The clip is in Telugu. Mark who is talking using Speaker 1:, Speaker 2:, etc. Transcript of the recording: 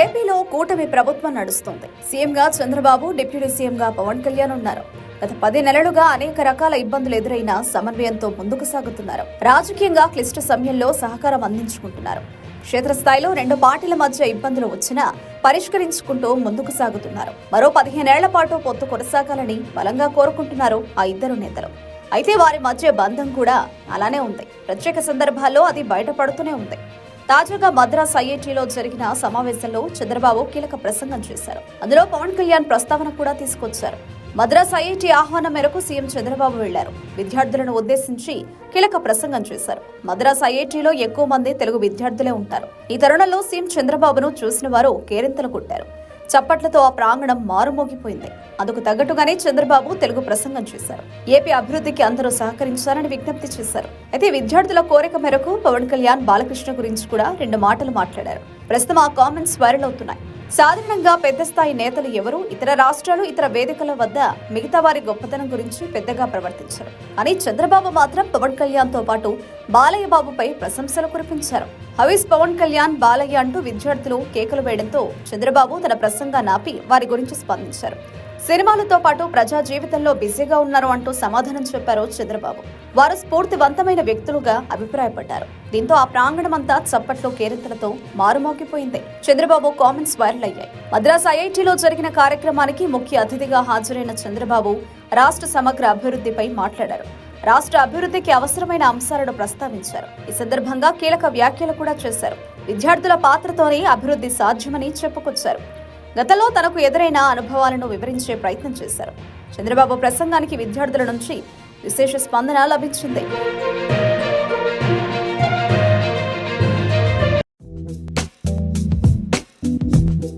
Speaker 1: ఏపీలో కూటమి ప్రభుత్వం నడుస్తుంది. సీఎంగా చంద్రబాబు డిప్యూటీ సీఎంగా పవన్ కళ్యాణ్ ఉన్నారు. గత పది నెలలుగా అనేక రకాల ఇబ్బందులు ఎదురైనా సమన్వయంతో ముందుకు సాగుతున్నారు. రాజకీయంగా క్లిష్ట సమయంలో సహకారం అందించుకుంటున్నారు. క్షేత్రస్థాయిలో రెండు పార్టీల మధ్య ఇబ్బందులు వచ్చినా పరిష్కరించుకుంటూ ముందుకు సాగుతున్నారు. మరో పదిహేనేళ్ళ పాటు పొత్తు కొనసాగాలని బలంగా కోరుకుంటున్నారు ఆ ఇద్దరు నేతలు. అయితే వారి మధ్య బంధం కూడా అలానే ఉంది. ప్రత్యేక సందర్భాల్లో అది బయటపడుతూనే ఉంది. తాజాగా మద్రాస్ ఐఐటీలో జరిగిన సమావేశంలో చంద్రబాబు కీలక ప్రసంగం చేశారు. అందులో పవన్ కళ్యాణ్ ప్రస్తావన కూడా తీసుకొచ్చారు. మద్రాస్ ఐఐటి ఆహ్వానం మేరకు సీఎం చంద్రబాబు వెళ్ళారు. విద్యార్థులను ఉద్దేశించి కీలక ప్రసంగం చేశారు. మద్రాస్ ఐఐటిలో ఎక్కువ మంది తెలుగు విద్యార్థులే ఉంటారు. ఈ తరుణంలో సీఎం చంద్రబాబును చూసిన వారు కేరింతలు కొట్టారు. చప్పట్లతో ఆ ప్రాంగణం మారుమోగిపోయింది. అందుకు తగ్గట్టుగానే చంద్రబాబు తెలుగు ప్రసంగం చేశారు. ఏపీ అభివృద్ధికి అందరూ సహకరించాలని విజ్ఞప్తి చేశారు. అయితే విద్యార్థుల కోరిక మేరకు పవన్ కళ్యాణ్ బాలకృష్ణ గురించి కూడా రెండు మాటలు మాట్లాడారు. ప్రస్తుతం ఆ కామెంట్స్ వైరల్ అవుతున్నాయి సాధారణంగా పెద్ద స్థాయి నేతలు ఎవరు? ఇతర రాష్ట్రాలు ఇతర వేదికల వద్ద మిగతా వారి గొప్పతనం గురించి పెద్దగా ప్రవర్తించరు. అని చంద్రబాబు మాత్రం పవన్ కళ్యాణ్తో పాటు బాలయ్య బాబుపై ప్రశంసలు కురిపించారు. హవీస్ పవన్ కళ్యాణ్ బాలయ్య అంటూ విద్యార్థులు కేకలు వేయడంతో చంద్రబాబు తన ప్రసంగాన్ని ఆపి వారి గురించి స్పందించారు. సినిమాలతో పాటు ప్రజా జీవితంలో బిజీగా ఉన్నారు అంటూ సమాధానం చెప్పారు చంద్రబాబు. వారు స్ఫూర్తివంతమైన వ్యక్తులుగా అభిప్రాయపడ్డారు. దీంతో ఆ ప్రాంగణమంతా చప్పట్లో కేరింతలతో మారుమోగిపోయింది. చంద్రబాబు కామెంట్స్ వైరల్ అయ్యాయి. మద్రాస్ ఐఐటిలో జరిగిన కార్యక్రమానికి ముఖ్య అతిథిగా హాజరైన చంద్రబాబు రాష్ట్ర సమగ్ర అభివృద్ధిపై మాట్లాడారు. రాష్ట్ర అభివృద్ధికి అవసరమైన అంశాలను ప్రస్తావించారు. ఈ సందర్భంగా కీలక వ్యాఖ్యలు కూడా చేశారు. విద్యార్థుల పాత్రతోనే అభివృద్ధి సాధ్యమని చెప్పుకొచ్చారు. గతంలో తనకు ఎదురైన అనుభవాలను వివరించే ప్రయత్నం చేశారు. చంద్రబాబు ప్రసంగానికి విద్యార్థుల నుంచి విశేష స్పందన లభించింది.